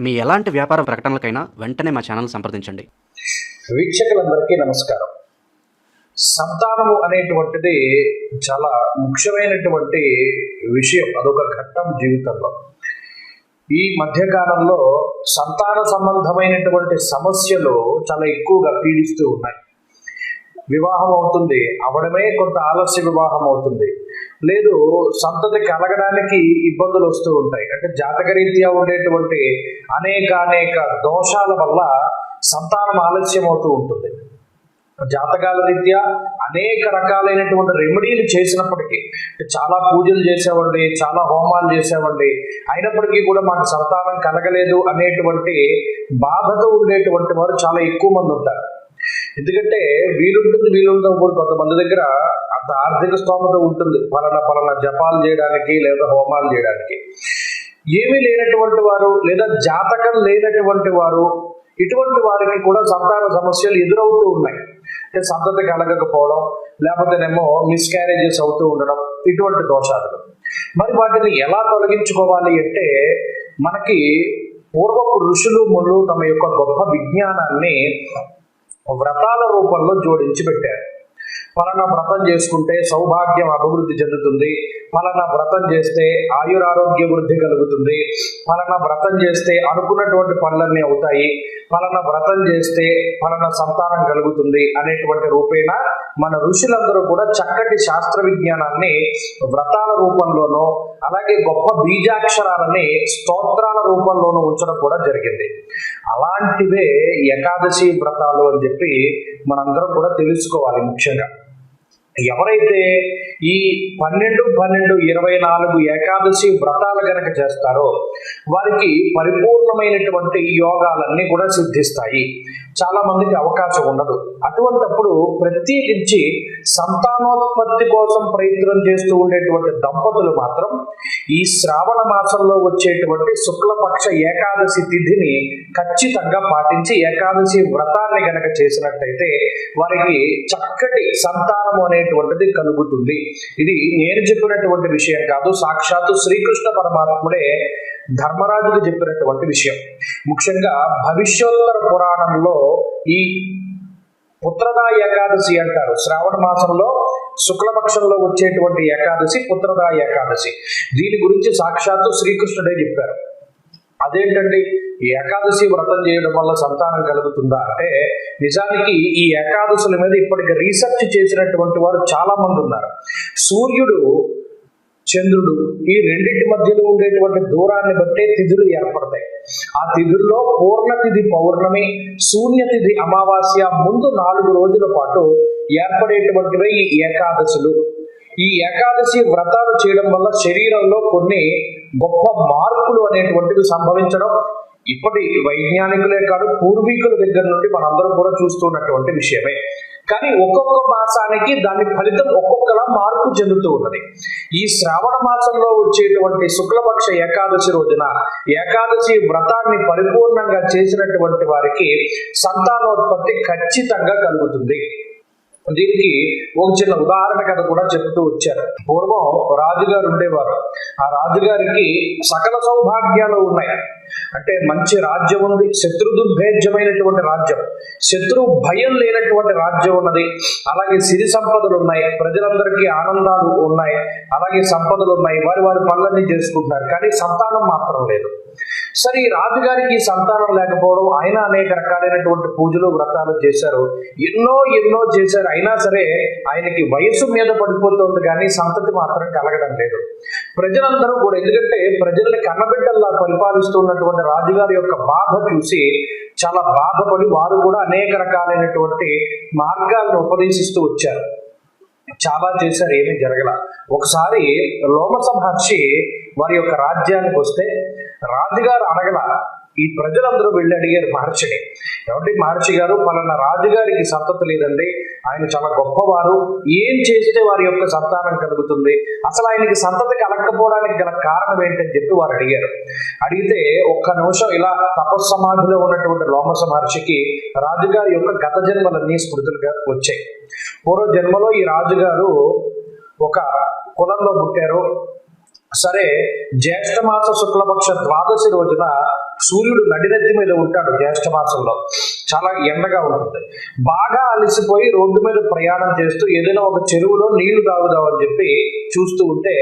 మీ ఎలాంటి వ్యాపార ప్రకటనలకైనా వెంటనే మా ఛానల్ సంప్రదించండి. వీక్షకులందరికీ నమస్కారం. సంతానము అనేటువంటిది చాలా ముఖ్యమైనటువంటి విషయం అదొక ఘట్టం జీవితంలో. ఈ మధ్యకాలంలో సంతాన సంబంధమైనటువంటి సమస్యలు చాలా ఎక్కువగా పీడిస్తూ ఉన్నాయి. వివాహం అవుతుంది అవడమే కొంత ఆలస్య వివాహం అవుతుంది. లేదు సంతతి కలగడానికి ఇబ్బందులు వస్తూ ఉంటాయి. అంటే జాతకరీత్యా ఉండేటువంటి అనేక అనేక దోషాల వల్ల సంతానం ఆలస్యం అవుతూ ఉంటుంది. జాతకాల రీత్యా అనేక రకాలైనటువంటి రెమెడీలు చేసినప్పటికీ చాలా పూజలు చేసేవండి చాలా హోమాలు చేసేవండి అయినప్పటికీ కూడా మాకు సంతానం కలగలేదు అనేటువంటి బాధతో ఉండేటువంటి వారు చాలా ఎక్కువ మంది ఉంటారు. ఎందుకంటే వీలుంటుంది వీలుంటుంది కూడా కొంతమంది దగ్గర అంత ఆర్థిక స్తోమత ఉంటుంది. పలానా పలానా జపాలు చేయడానికి లేదా హోమాలు చేయడానికి. ఏమీ లేనటువంటి వారు లేదా జాతకం లేనటువంటి వారు ఇటువంటి వారికి కూడా సంతాన సమస్యలు ఎదురవుతూ ఉన్నాయి. అంటే సంతతి కలగకపోవడం లేకపోతేనేమో మిస్క్యారేజెస్ అవుతూ ఉండడం ఇటువంటి దోషాలు మరి వాటిని ఎలా తొలగించుకోవాలి అంటే మనకి పూర్వపు ఋషులు ముళ్ళు తమ యొక్క గొప్ప విజ్ఞానాన్ని వ్రతాల రూపంలో జోడించి పెట్టారు ఫలానా వ్రతం చేసుకుంటే సౌభాగ్యం అభివృద్ధి చెందుతుంది. ఫలానా వ్రతం చేస్తే ఆయురారోగ్య వృద్ధి కలుగుతుంది. ఫలానా వ్రతం చేస్తే అనుకున్నటువంటి పనులన్నీ అవుతాయి. ఫలానా వ్రతం చేస్తే ఫలానా సంతానం కలుగుతుంది అనేటువంటి రూపేణ మన ఋషులందరూ కూడా చక్కటి శాస్త్ర విజ్ఞానాన్ని వ్రతాల రూపంలోనూ అలాగే గొప్ప బీజాక్షరాలని స్తోత్రాల రూపంలోనూ ఉంచడం కూడా జరిగింది. అలాంటివే ఏకాదశి వ్రతాలు అని చెప్పి మనందరం కూడా తెలుసుకోవాలి ముఖ్యంగా. ఎవరైతే ఈ పన్నెండు పన్నెండు ఇరవై నాలుగు ఏకాదశి వ్రతాలు గనక చేస్తారో వారికి పరిపూర్ణమైనటువంటి యోగాలన్నీ కూడా సిద్ధిస్తాయి. చాలా మందికి అవకాశం ఉండదు. అటువంటప్పుడు ప్రత్యేకించి సంతానోత్పత్తి కోసం ప్రయత్నం చేస్తూ ఉండేటువంటి దంపతులు మాత్రం ఈ శ్రావణ మాసంలో వచ్చేటువంటి శుక్లపక్ష ఏకాదశి తిథిని ఖచ్చితంగా పాటించి ఏకాదశి వ్రతాన్ని గనక చేసినట్టయితే వారికి చక్కటి సంతానం అనేటువంటిది కలుగుతుంది. ఇది నేను చెప్పినటువంటి విషయం కాదు సాక్షాత్తు శ్రీకృష్ణ పరమాత్ముడే ధర్మరాజుకు చెప్పినటువంటి విషయం. ముఖ్యంగా భవిష్యోత్తర పురాణంలో ఈ పుత్రదా ఏకాదశి అంటారు. శ్రావణ మాసంలో శుక్లపక్షంలో వచ్చేటువంటి ఏకాదశి పుత్రదా ఏకాదశి. దీని గురించి సాక్షాత్తు శ్రీకృష్ణుడే చెప్పారు. అదేంటండి? ఈ ఏకాదశి వ్రతం చేయడం వల్ల సంతానం కలుగుతుందా అంటే నిజానికి ఈ ఏకాదశుల మీద ఇప్పటికి రీసెర్చ్ చేసినటువంటి వారు చాలా మంది ఉన్నారు. సూర్యుడు చంద్రుడు ఈ రెండింటి మధ్యలో ఉండేటువంటి దూరాన్ని బట్టే తిథులు ఏర్పడతాయి. ఆ తిథుల్లో పూర్ణతిథి పౌర్ణమి శూన్యతిథి అమావాస్య ముందు నాలుగు రోజుల పాటు ఏర్పడేటువంటివే ఈ ఏకాదశులు. ఈ ఏకాదశి వ్రతాలు చేయడం వల్ల శరీరంలో కొన్ని గొప్ప మార్పులు అనేటువంటివి సంభవించడం ఇప్పటి వైజ్ఞానికులే కాదు పూర్వీకుల దగ్గర నుండి మనందరం కూడా చూస్తున్నటువంటి విషయమే. కానీ ఒక్కొక్క మాసానికి దాని ఫలితం ఒక్కొక్కలా మార్పు చెందుతూ ఉన్నది. ఈ శ్రావణ మాసంలో వచ్చేటువంటి శుక్లపక్ష ఏకాదశి రోజున ఏకాదశి వ్రతాన్ని పరిపూర్ణంగా చేసినటువంటి వారికి సంతానోత్పత్తి ఖచ్చితంగా కలుగుతుంది. దీనికి ఒక చిన్న ఉదాహరణ కథ కూడా చెప్తూ వచ్చారు. పూర్వం రాజుగారు ఉండేవారు. ఆ రాజుగారికి సకల సౌభాగ్యాలు ఉన్నాయి. అంటే మంచి రాజ్యం ఉంది శత్రు దుర్భేద్యమైనటువంటి రాజ్యం. శత్రు భయం లేనటువంటి రాజ్యం ఉన్నది. అలాగే సిరి సంపదలు ఉన్నాయి ప్రజలందరికీ ఆనందాలు ఉన్నాయి అలాగే సంపదలు ఉన్నాయి. వారి వారి పనులన్నీ చేసుకుంటున్నారు కానీ సంతానం మాత్రం లేదు. సరే ఈ రాజుగారికి సంతానం లేకపోవడం ఆయన అనేక రకాలైనటువంటి పూజలు వ్రతాలు చేశారు. ఎన్నో ఎన్నో చేశారు. అయినా సరే ఆయనకి వయసు మీద పడిపోతుంది కానీ సంతతి మాత్రం కలగడం లేదు. ప్రజలందరూ కూడా ఎందుకంటే ప్రజల్ని కన్నబిడ్డల్లా ఉన్నటువంటి రాజుగారి యొక్క బాధ చూసి చాలా బాధపడి వారు కూడా అనేక రకాలైనటువంటి మార్గాలను ఉపదేశిస్తూ వచ్చారు. చాలా చేశారు ఏమీ జరగల. ఒకసారి లోమస మహర్షి వారి యొక్క రాజ్యానికి వస్తే రాజుగారు అడగల ఈ ప్రజలందరూ వెళ్ళి అడిగారు మహర్షిని. ఏమంటే మహర్షి గారు పలానా రాజుగారికి సత్తత లేదండి. ఆయన చాలా గొప్పవారు. ఏం చేస్తే వారి యొక్క సంతానం కలుగుతుంది? అసలు ఆయనకి సంతతి కలగకపోవడానికి గల కారణం ఏంటని చెప్పి వారు అడిగారు. అడిగితే ఒక్క నిమిషం ఇలా తపస్సమాధిలో ఉన్నటువంటి లోమస మహర్షికి రాజుగారి యొక్క గత జన్మలన్నీ స్మృతులుగా వచ్చాయి. పూర్వ జన్మలో ఈ రాజుగారు ఒక కులంలో పుట్టారు. సరే జ్యేష్ఠమాస శుక్లపక్ష ద్వాదశి రోజున సూర్యుడు నడినెత్తి మీద ఉంటాడు జ్యేష్ఠమాసంలో చాలా ఎండగా ఉంటుంది. బాగా అలసిపోయి రోడ్డు మీద ప్రయాణం చేస్తూ ఏదైనా ఒక చెరువులో నీళ్ళు తాగుదాం అని చెప్పి చూస్తూ ఉంటే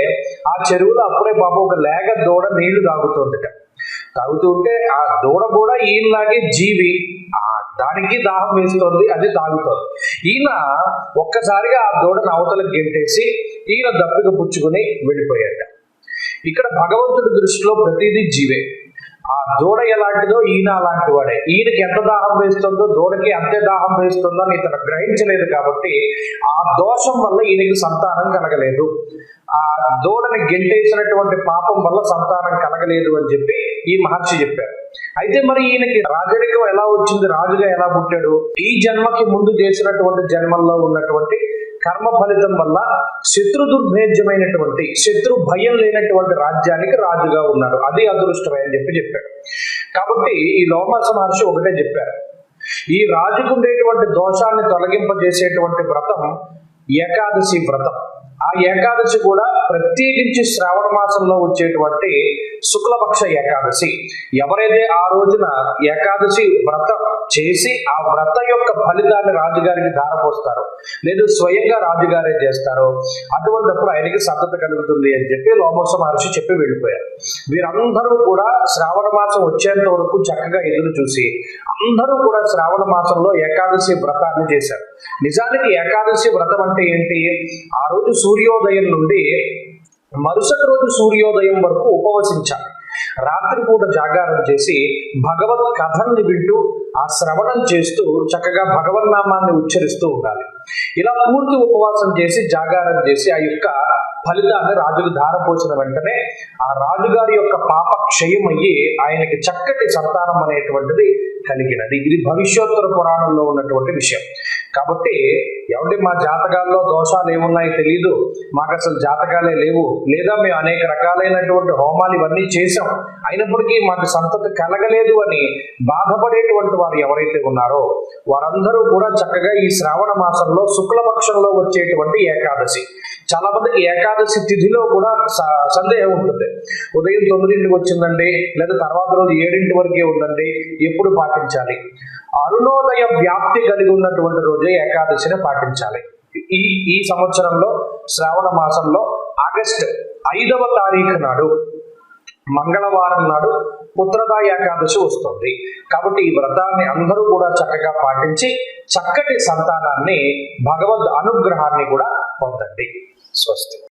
ఆ చెరువులో అప్పుడే బాబు ఒక లేగ దూడ నీళ్ళు తాగుతుందిట. తాగుతూ ఉంటే ఆ దూడ కూడా ఈయనలాగే జీవి. ఆ దానికి దాహం వేస్తోంది అది తాగుతోంది. ఈయన ఒక్కసారిగా ఆ దూడను అవతలకు గెంటేసి ఈయన దప్పిక పుచ్చుకుని వెళ్ళిపోయాడు ఇక్కడ భగవంతుడి దృష్టిలో ప్రతిదీ జీవే. ఆ దూడ ఎలాంటిదో ఈయన అలాంటి వాడే. ఈయనకి ఎంత దాహం వేస్తుందో దూడకి అంతే దాహం వేస్తుందో అని ఇతను గ్రహించలేదు కాబట్టి ఆ దోషం వల్ల ఈయనకి సంతానం కలగలేదు. ఆ దూడని గెంటేసినటువంటి పాపం వల్ల సంతానం కలగలేదు అని చెప్పి ఈ మహర్షి చెప్పారు. అయితే మరి ఈయనకి రాజరికం ఎలా వచ్చింది? రాజుగా ఎలా పుట్టాడు? ఈ జన్మకి ముందు చేసినటువంటి జన్మల్లో ఉన్నటువంటి కర్మ ఫలితం వల్ల శత్రు దుర్భేద్యమైనటువంటి శత్రు భయం లేనటువంటి రాజ్యానికి రాజుగా ఉన్నాడు. అది అదృష్టమే అని చెప్పి చెప్పాడు. కాబట్టి ఈ లోమాస మహర్షి ఒకటే చెప్పారు. ఈ రాజుకు ఉండేటువంటి దోషాన్ని తొలగింపజేసేటువంటి వ్రతం ఏకాదశి వ్రతం. ఆ ఏకాదశి కూడా ప్రత్యేకించి శ్రావణ మాసంలో వచ్చేటువంటి శుక్లపక్ష ఏకాదశి. ఎవరైతే ఆ రోజున ఏకాదశి వ్రతం చేసి ఆ వ్రత యొక్క ఫలితాన్ని రాజుగారికి ధారపోస్తారు లేదు స్వయంగా రాజుగారే చేస్తారో అటువంటిప్పుడు ఆయనకి సత్తత కలుగుతుంది అని చెప్పి లోమోస మహర్షి చెప్పి వెళ్ళిపోయారు. వీరందరూ కూడా శ్రావణ మాసం వచ్చేంత వరకు చక్కగా ఎదురు చూసి అందరూ కూడా శ్రావణ మాసంలో ఏకాదశి వ్రతాన్ని చేశారు. నిజానికి ఏకాదశి వ్రతం అంటే ఏంటి? ఆ రోజు సూర్యోదయం నుండి మరుసటి రోజు సూర్యోదయం వరకు ఉపవసించాలి. రాత్రిపూట జాగారం చేసి భగవత్ కథల్ని వింటూ ఆ శ్రవణం చేస్తూ చక్కగా భగవన్నామాన్ని ఉచ్చరిస్తూ ఉండాలి. ఇలా పూర్తి ఉపవాసం చేసి జాగారం చేసి ఆ యొక్క ఫలితాన్ని రాజుకు ధారపోసిన వెంటనే ఆ రాజుగారి యొక్క పాప క్షయమయ్యి ఆయనకి చక్కటి సంతానం అనేటువంటిది కలిగినది. ఇది భవిష్యోత్తర పురాణంలో ఉన్నటువంటి విషయం. కాబట్టి ఎవరి మా జాతకాల్లో దోషాలు ఏమున్నాయో తెలియదు మాకు అసలు జాతకాలే లేవు. లేదా మేము అనేక రకాలైనటువంటి హోమాలు ఇవన్నీ చేసాం అయినప్పటికీ మాకు సంతతి కలగలేదు అని బాధపడేటువంటి వారు ఎవరైతే ఉన్నారో వారందరూ కూడా చక్కగా ఈ శ్రావణ మాసంలో శుక్లపక్షంలో వచ్చేటువంటి ఏకాదశి. చాలా మందికి ఏకాదశి తిథిలో కూడా స- సందేహం ఉంటుంది. ఉదయం తొమ్మిదింటికి వచ్చిందండి లేదా తర్వాత రోజు ఏడింటి వరకే ఉందండి ఎప్పుడు పాటించాలి? అరుణోదయ వ్యాప్తి కలిగి ఉన్నటువంటి రోజే ఏకాదశిని పాటించాలి ఈ ఈ సంవత్సరంలో శ్రావణ మాసంలో ఆగస్ట్ ఐదవ తారీఖు నాడు మంగళవారం నాడు పుత్రదా ఏకాదశి వస్తుంది. కాబట్టి ఈ వ్రతాన్ని అందరూ కూడా చక్కగా పాటించి చక్కటి సంతానాన్ని భగవద్ అనుగ్రహాన్ని కూడా పొందండి. స్వస్తి.